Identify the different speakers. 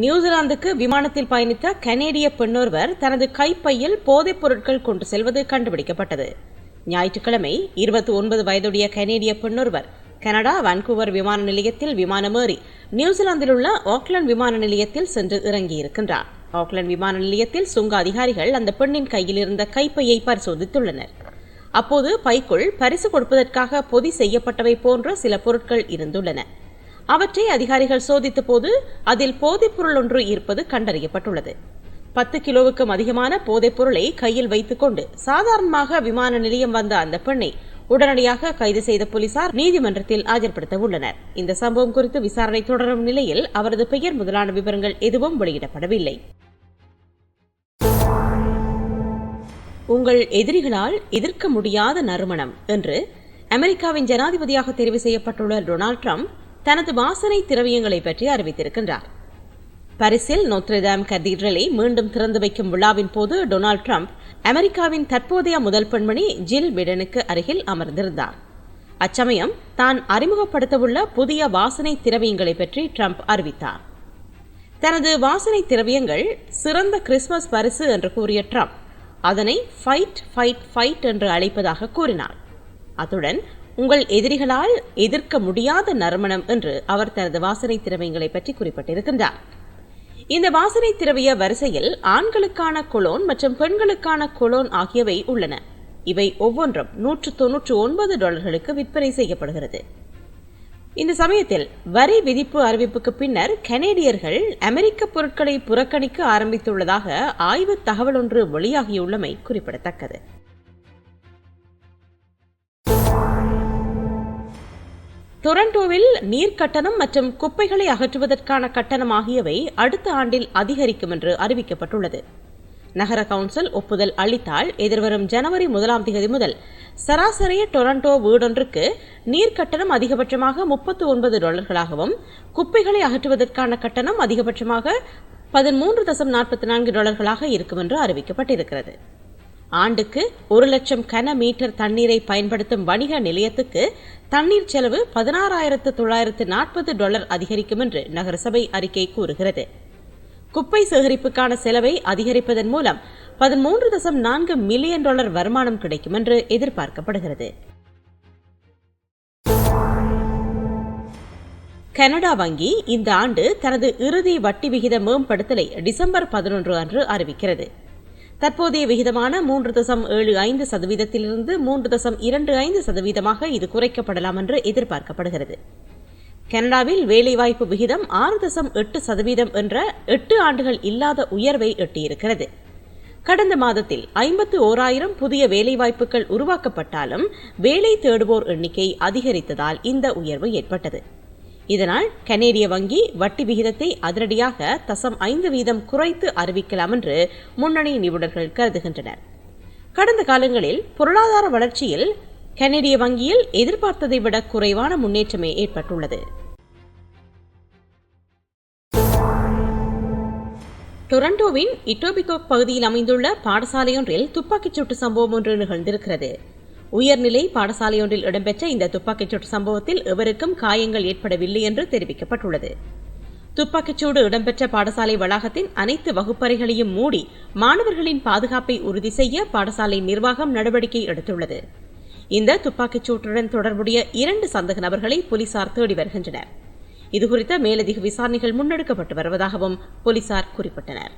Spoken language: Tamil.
Speaker 1: நியூசிலாந்துக்கு விமானத்தில் பயணித்த கனேடிய பெண்ணொருவர் தனது கைப்பையில் போதைப் பொருட்கள் கொண்டு செல்வது கண்டுபிடிக்கப்பட்டது. ஞாயிற்றுக்கிழமை இருபத்தி ஒன்பது வயதுடைய கனேடிய பெண்ணொருவர் கனடா வான்கூவர் விமான நிலையத்தில் விமானமேறி நியூசிலாந்தில் உள்ள ஆக்லாந்து விமான நிலையத்தில் சென்று இறங்கியிருக்கின்றார். ஆக்லாந்து விமான நிலையத்தில் சுங்க அதிகாரிகள் அந்த பெண்ணின் கையில் இருந்த கைப்பையை பரிசோதித்துள்ளனர். அப்போது பைக்குள் பரிசு கொடுப்பதற்காக பொதி செய்யப்பட்டவை போன்ற சில பொருட்கள் இருந்துள்ளன. அவற்றை அதிகாரிகள் சோதித்த போது அதில் போதைப்பொருள் ஒன்று இருப்பது கண்டறியப்பட்டுள்ளது. பத்து கிலோவுக்கும் அதிகமான போதைப்பொருளை கையில் வைத்துக்கொண்டு சாதாரணமாக விமான நிலையம் வந்த அந்த பெண்ணை உடனடியாக கைது செய்த போலீசார் நீதிமன்றத்தில் ஆஜர்படுத்த உள்ளனர். இந்த சம்பவம் குறித்து விசாரணை தொடரும் நிலையில் அவரது பெயர் முதலான விவரங்கள் எதுவும் வெளியிடப்படவில்லை. உங்கள் எதிரிகளால் எதிர்க்க முடியாத நறுமணம் என்று அமெரிக்காவின் ஜனாதிபதியாக தெரிவு செய்யப்பட்டுள்ள டொனால்ட் ட்ரம்ப் தனது வாசனை திரவியங்களை பற்றி அறிவித்திருக்கின்றார். பரிசில் நோத்ரேதாம் கதீட்ரலை மீண்டும் திறந்து வைக்கும் விழாவின் போது டொனால்ட் ட்ரம்ப் அமெரிக்காவின் தற்போதைய முதல் பெண்மணி ஜில் பிடனுக்கு அருகில் அமர்ந்திருந்தார். அச்சமயம் தான் அறிமுகப்படுத்தவுள்ள புதிய வாசனை திரவியங்களை பற்றி ட்ரம்ப் அறிவித்தார். தனது வாசனை திரவியங்கள் சிறந்த கிறிஸ்துமஸ் பரிசு என்று கூறிய ட்ரம்ப் அதனை ஃபைட் ஃபைட் ஃபைட் என்று அழைப்பதாக கூறினார். அத்துடன் உங்கள் எதிரிகளால் எதிர்க்க முடியாத நறுமணம் என்று அவர் தனது வாசனை திரவியங்களை பற்றி குறிப்பிட்டிருக்கின்றார். இந்த வாசனை திரவிய வரிசையில் ஆண்களுக்கான கொலோன் மற்றும் பெண்களுக்கான கொலோன் ஆகியவை உள்ளன. இவை ஒவ்வொன்றும் நூற்று தொன்னூற்று ஒன்பது டாலர்களுக்கு விற்பனை செய்யப்படுகிறது. இந்த சமயத்தில் வரி விதிப்பு அறிவிப்புக்கு பின்னர் கனேடியர்கள் அமெரிக்க பொருட்களை புறக்கணிக்க ஆரம்பித்துள்ளதாக ஆய்வு தகவல் ஒன்று வெளியாகியுள்ளமை குறிப்பிடத்தக்கது. டொரண்டோவில் நீர் கட்டணம் மற்றும் குப்பைகளை அகற்றுவதற்கான கட்டணம் ஆகியவை அடுத்த ஆண்டில் அதிகரிக்கும் என்று அறிவிக்கப்பட்டுள்ளது. நகர கவுன்சில் ஒப்புதல் அளித்தால் எதிர்வரும் ஜனவரி முதலாம் தேதி முதல் சராசரிய டொரண்டோ வீடொன்றுக்கு நீர் கட்டணம் அதிகபட்சமாக முப்பத்து ஒன்பது டாலர்களாகவும் குப்பைகளை அகற்றுவதற்கான கட்டணம் அதிகபட்சமாக பதிமூன்று தசம் நாற்பத்தி நான்கு டாலர்களாக இருக்கும் என்று அறிவிக்கப்பட்டிருக்கிறது. ஆண்டுக்கு ஒரு லட்சம் கன மீட்டர் தண்ணீரை பயன்படுத்தும் வணிக நிலையத்துக்கு தண்ணீர் செலவு பதினாறாயிரத்து தொள்ளாயிரத்து நாற்பது டாலர் அதிகரிக்கும் என்று நகரசபை அறிக்கை கூறுகிறது. குப்பை சேகரிப்புக்கான செலவை அதிகரிப்பதன் மூலம் பதிமூன்று தசம் நான்கு மில்லியன் டாலர் வருமானம் கிடைக்கும் என்று எதிர்பார்க்கப்படுகிறது. கனடா வங்கி இந்த ஆண்டு தனது இறுதி வட்டி விகித மேம்படுத்தலை டிசம்பர் பதினொன்று அன்று அறிவிக்கிறது. தற்போதைய விகிதமான மூன்று தசம் ஏழு ஐந்து சதவீதத்திலிருந்து மூன்று தசம் இரண்டு ஐந்து சதவீதமாக இது குறைக்கப்படலாம் என்று எதிர்பார்க்கப்படுகிறது. கனடாவில் வேலைவாய்ப்பு விகிதம் ஆறு தசம் எட்டு சதவீதம் என்ற எட்டு ஆண்டுகள் இல்லாத உயர்வை எட்டியிருக்கிறது. கடந்த மாதத்தில் ஐம்பத்து ஓராயிரம் புதிய வேலைவாய்ப்புகள் உருவாக்கப்பட்டாலும் வேலை தேடுவோர் எண்ணிக்கை அதிகரித்ததால் இந்த உயர்வு ஏற்பட்டது. இதனால் கனேடிய வங்கி வட்டி விகிதத்தை அதிரடியாக தசம் ஐந்து வீதம் குறைத்து அறிவிக்கலாம் என்று முன்னணி நிபுணர்கள் கருதுகின்றனர். கடந்த காலங்களில் பொருளாதார வளர்ச்சியில் கனேடிய வங்கியில் எதிர்பார்த்ததை விட குறைவான முன்னேற்றமே ஏற்பட்டுள்ளது. டொரண்டோவின் இட்டோபிகோக் பகுதியில் அமைந்துள்ள பாடசாலையொன்றில் துப்பாக்கிச் சூட்டு சம்பவம் ஒன்று நிகழ்ந்திருக்கிறது. உயர்நிலை பாடசாலையொன்றில் இடம்பெற்ற இந்த துப்பாக்கிச் சூட்டு சம்பவத்தில் எவருக்கும் காயங்கள் ஏற்படவில்லை என்று தெரிவிக்கப்பட்டுள்ளது. துப்பாக்கிச்சூடு இடம்பெற்ற பாடசாலை வளாகத்தின் அனைத்து வகுப்பறைகளையும் மூடி மாணவர்களின் பாதுகாப்பை உறுதி செய்ய பாடசாலை நிர்வாகம் நடவடிக்கை எடுத்துள்ளது. இந்த துப்பாக்கிச் சூட்டுடன் தொடர்புடைய இரண்டு சந்தக நபர்களை போலீசார் தேடி வருகின்றனர். இதுகுறித்த மேலதிக விசாரணைகள் முன்னெடுக்கப்பட்டு வருவதாகவும் போலீசார் குறிப்பிட்டனர்.